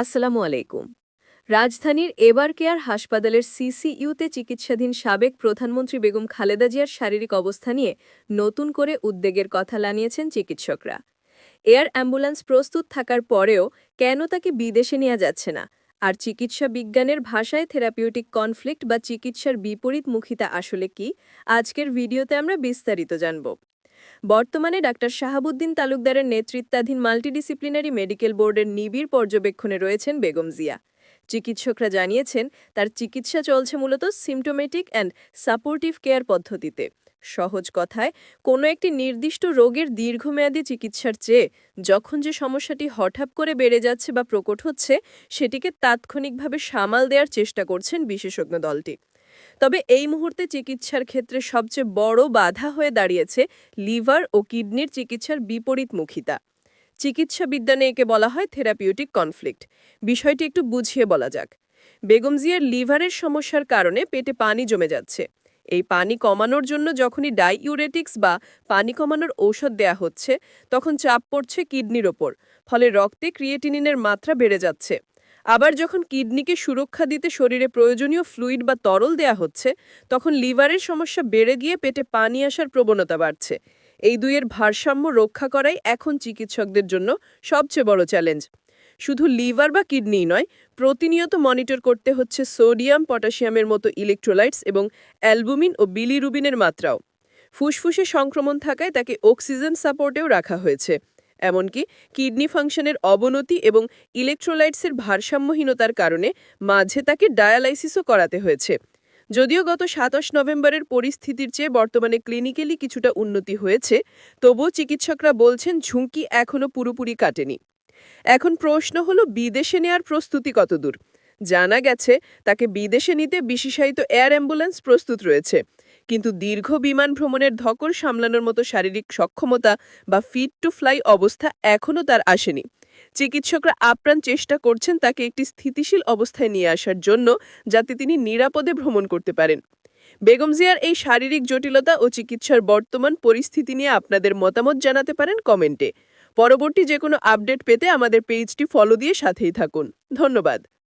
আসসালামু আলাইকুম। রাজধানীর এবার কেয়ার হাসপাতালের সিসিইউতে চিকিৎসাধীন সাবেক প্রধানমন্ত্রী বেগম খালেদা জিয়ার শারীরিক অবস্থা নিয়ে নতুন করে উদ্বেগের কথা জানিয়েছেন চিকিৎসকরা। এয়ার অ্যাম্বুলেন্স প্রস্তুত থাকার পরেও কেন তাকে বিদেশে নেওয়া যাচ্ছে না? আর চিকিৎসা বিজ্ঞানের ভাষায় থেরাপিউটিক কনফ্লিক্ট বা চিকিৎসার বিপরীতমুখিতা আসলে কি? আজকের ভিডিওতে আমরা বিস্তারিত জানব। বর্তমানে ডাক্তার শাহাবুদ্দিন তালুকদারের নেতৃত্বাধীন মাল্টিডিসিপ্লিনারি মেডিকেল বোর্ডের নিবিড় পর্যবেক্ষণে রয়েছেন বেগম জিয়া। চিকিৎসকরা জানিয়েছেন, তার চিকিৎসা চলছে মূলত সিমটোমেটিক অ্যান্ড সাপোর্টিভ কেয়ার পদ্ধতিতে। সহজ কথায়, কোনো একটি নির্দিষ্ট রোগের দীর্ঘমেয়াদী চিকিৎসার চেয়ে যখন যে সমস্যাটি হঠাৎ করে বেড়ে যাচ্ছে বা প্রকট হচ্ছে, সেটিকে তাৎক্ষণিকভাবে সামাল দেওয়ার চেষ্টা করছেন বিশেষজ্ঞ দলটি। তবে এই মুহূর্তে চিকিৎসার ক্ষেত্রে সবচেয়ে বড় বাধা হয়ে দাঁড়িয়েছে লিভার ও কিডনির চিকিৎসার বিপরীতমুখিতা চিকিৎসা বিজ্ঞানে একে বলা হয় থেরাপিউটিক কনফ্লিক্ট। বিষয়টি একটু বুঝিয়ে বলা যাক। বেগম জিয়ার লিভারের সমস্যার কারণে পেটে পানি জমে যাচ্ছে। এই পানি কমানোর জন্য যখনই ডাইউরেটিক্স বা পানি কমানোর ঔষধ দেয়া হচ্ছে, তখন চাপ পড়ছে কিডনির ওপর, ফলে রক্তে ক্রিয়েটিনিনের মাত্রা বেড়ে যাচ্ছে। আবার যখন কিডনিকে সুরক্ষা দিতে শরীরে প্রয়োজনীয় ফ্লুইড বা তরল দেয়া হচ্ছে, তখন লিভারের সমস্যা বেড়ে গিয়ে পেটে পানি আসার প্রবণতা বাড়ছে। এই দুইয়ের ভারসাম্য রক্ষা করাই এখন চিকিৎসকদের জন্য সবচেয়ে বড় চ্যালেঞ্জ শুধু লিভার বা কিডনি নয়, প্রতিনিয়ত মনিটর করতে হচ্ছে সোডিয়াম, পটাশিয়ামের মতো ইলেকট্রোলাইটস এবং অ্যালবুমিন ও বিলিরুবিনের মাত্রাও। ফুসফুসে সংক্রমণ থাকায় তাকে অক্সিজেন সাপোর্টেও রাখা হয়েছে। এমনকি কিডনি ফাংশনের অবনতি এবং ইলেকট্রোলাইটসের ভারসাম্যহীনতার কারণে মাঝে তাকে ডায়ালাইসিসও করাতে হয়েছে। যদিও গত সাতাশ নভেম্বরের পরিস্থিতির চেয়ে বর্তমানে ক্লিনিক্যালি কিছুটা উন্নতি হয়েছে, তবুও চিকিৎসকরা বলছেন ঝুঁকি এখনও পুরোপুরি কাটেনি। এখন প্রশ্ন হলো, বিদেশে নেয়ার প্রস্তুতি কতদূর? জানা গেছে, তাকে বিদেশে নিতে বিশেষায়িত এয়ার অ্যাম্বুলেন্স প্রস্তুত রয়েছে। কিন্তু দীর্ঘ বিমান ভ্রমণের ধকল সামলানোর মতো শারীরিক সক্ষমতা বা ফিট টু ফ্লাই অবস্থা এখনও তার আসেনি। চিকিৎসকরা আপ্রাণ চেষ্টা করছেন তাকে একটি স্থিতিশীল অবস্থায় নিয়ে আসার জন্য যাতে তিনি নিরাপদে ভ্রমণ করতে পারেন। বেগম জিয়ার এই শারীরিক জটিলতা ও চিকিৎসার বর্তমান পরিস্থিতি নিয়ে আপনাদের মতামত জানাতে পারেন কমেন্টে। পরবর্তী যে কোনো আপডেট পেতে আমাদের পেজটি ফলো দিয়ে সাথেই থাকুন। ধন্যবাদ।